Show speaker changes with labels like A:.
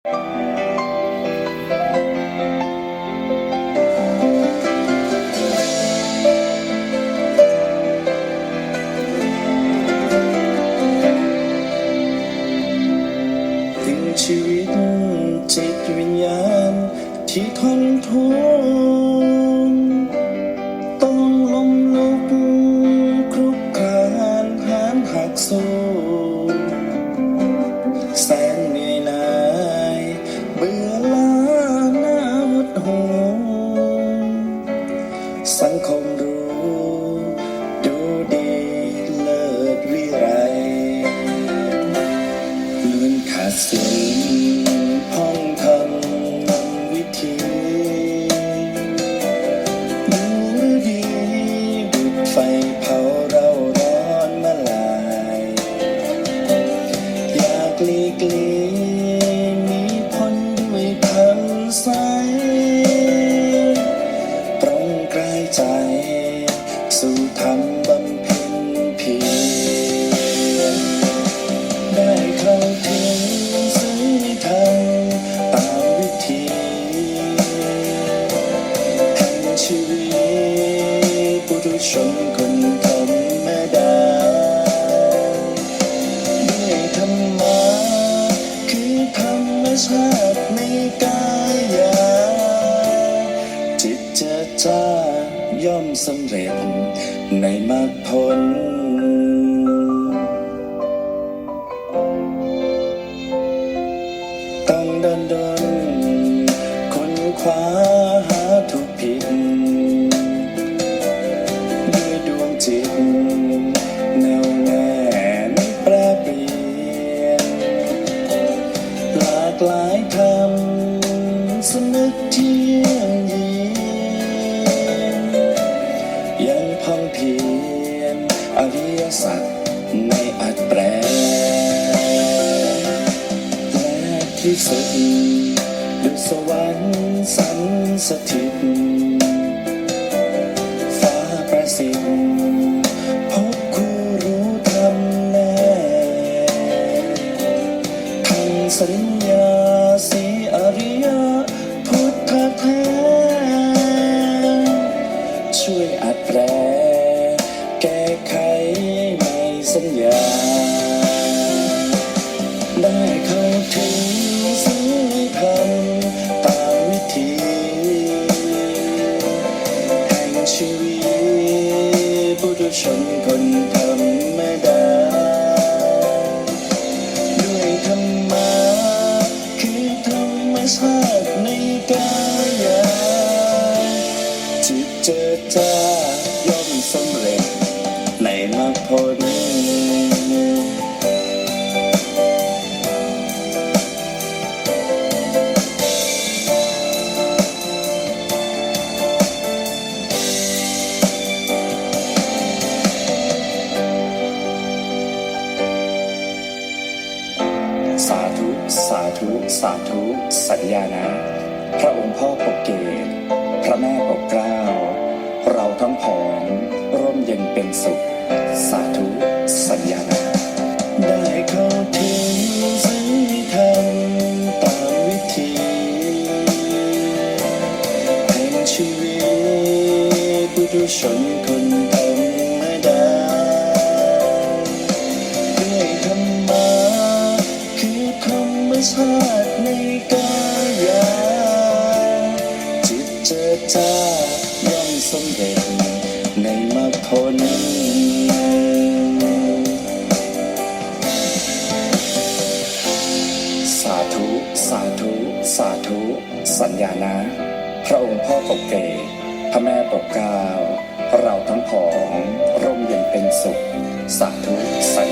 A: ถึงชีวิตจิตวิญญาณที่ทนทุก หดหูสังคมรู้ดูดีเลิศวิไรล้วนขาดสินพ้องทำวิธีดูหรือดีบุดไฟเผาเราร้อนมาลาย อยากลีกลี สู่ธร มสำเร็จในมรรคผลต้องดินดนคนคว้าหาทุกผิดด้วยดวงจิตแนวแน่นแปรเปลี่ยนหลากหลายคำสนึกเที่ยง ยังพองเพียนอริยสัจในอัดแปรและที่สุดดุสวรรค์สันสถิตฟ้าประสิทธิ์พบคู่รู้ธรรมแน่ทั้งสัญญาสีอริยพุทธแท้ ชีวิตบุรุชนคนธรรมดา ด้วยธรรมะคือธรรมชาติในกายาจิตเจตจา สาธุ สาธุ สัญญานะ พระองค์พ่อปกเกต พระแม่ปกเกล้า เราทั้งผองร่มเย็นเป็นสุข สาธุ สัญญานะ ได้เข้าถึงสิ่งธรรมตามวิธีแห่งชีวิตปุถุชนคน ชาติในกายจิตเจอจาย่อมสำเร็จในมรรคผลสาธุ สาธุ สาธุ สัญญานะ พระองค์พ่อปกเกตพระแม่ปกเกล้าเราทั้งผอง ร่มเย็นเป็นสุข สาธุสัญ